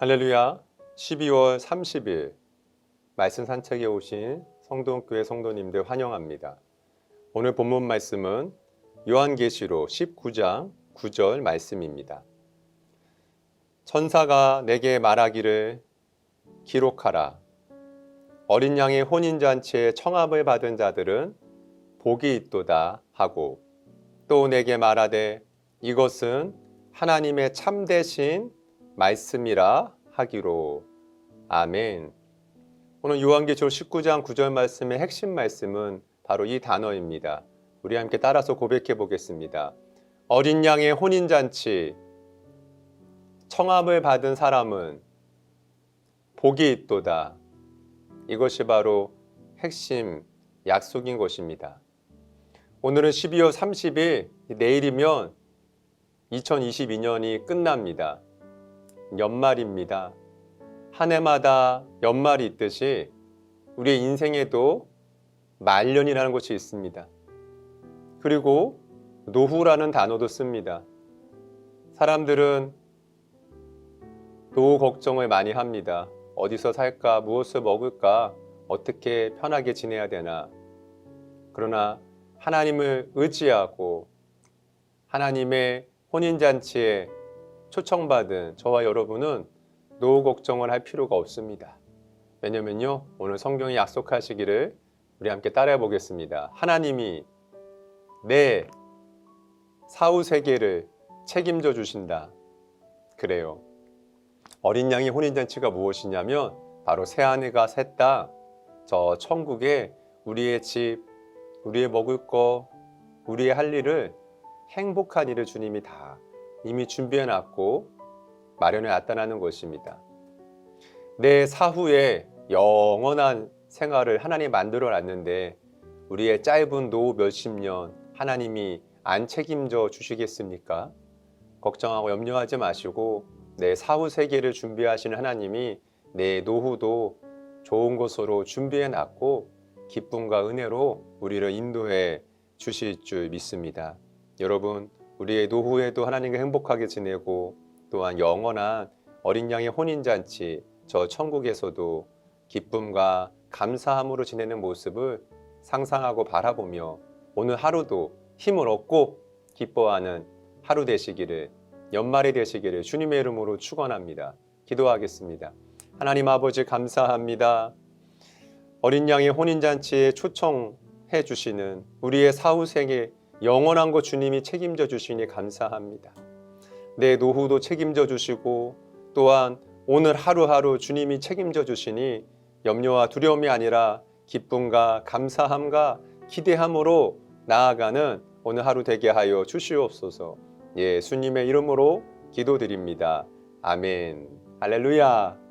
할렐루야 12월 30일 말씀 산책에 오신 성동교회 성도님들 환영합니다. 오늘 본문 말씀은 요한계시록 19장 9절 말씀입니다. 천사가 내게 말하기를 기록하라. 어린 양의 혼인잔치에 청합을 받은 자들은 복이 있도다 하고 또 내게 말하되 이것은 하나님의 참되신 말씀이라 하기로 아멘. 오늘 요한계시록 19장 9절 말씀의 핵심 말씀은 바로 이 단어입니다. 우리 함께 따라서 고백해 보겠습니다. 어린 양의 혼인 잔치 청함을 받은 사람은 복이 있도다. 이것이 바로 핵심 약속인 것입니다. 오늘은 12월 30일 내일이면 2022년이 끝납니다. 연말입니다. 한 해마다 연말이 있듯이 우리의 인생에도 말년이라는 것이 있습니다. 그리고 노후라는 단어도 씁니다. 사람들은 노후 걱정을 많이 합니다. 어디서 살까, 무엇을 먹을까, 어떻게 편하게 지내야 되나. 그러나 하나님을 의지하고 하나님의 혼인잔치에 초청받은 저와 여러분은 노후 걱정을 할 필요가 없습니다. 왜냐면요, 오늘 성경이 약속하시기를 우리 함께 따라해 보겠습니다. 하나님이 내 사후 세계를 책임져 주신다. 그래요. 어린 양의 혼인잔치가 무엇이냐면 바로 새 아내가 셋다 저 천국에 우리의 집, 우리의 먹을 거, 우리의 할 일을 행복한 일을 주님이 다 이미 준비해 놨고 마련해 놨다는 것입니다. 내 사후에 영원한 생활을 하나님 만들어 놨는데 우리의 짧은 노후 몇십 년 하나님이 안 책임져 주시겠습니까? 걱정하고 염려하지 마시고 내 사후 세계를 준비하시는 하나님이 내 노후도 좋은 곳으로 준비해 놨고 기쁨과 은혜로 우리를 인도해 주실 줄 믿습니다. 여러분, 우리의 노후에도 하나님과 행복하게 지내고 또한 영원한 어린 양의 혼인잔치 저 천국에서도 기쁨과 감사함으로 지내는 모습을 상상하고 바라보며 오늘 하루도 힘을 얻고 기뻐하는 하루 되시기를 연말이 되시기를 주님의 이름으로 축원합니다. 기도하겠습니다. 하나님 아버지 감사합니다. 어린 양의 혼인잔치에 초청해 주시는 우리의 사후 생에 영원한 것 주님이 책임져 주시니 감사합니다. 내 노후도 책임져 주시고 또한 오늘 하루하루 주님이 책임져 주시니 염려와 두려움이 아니라 기쁨과 감사함과 기대함으로 나아가는 오늘 하루 되게 하여 주시옵소서. 예수님의 이름으로 기도드립니다. 아멘. 할렐루야.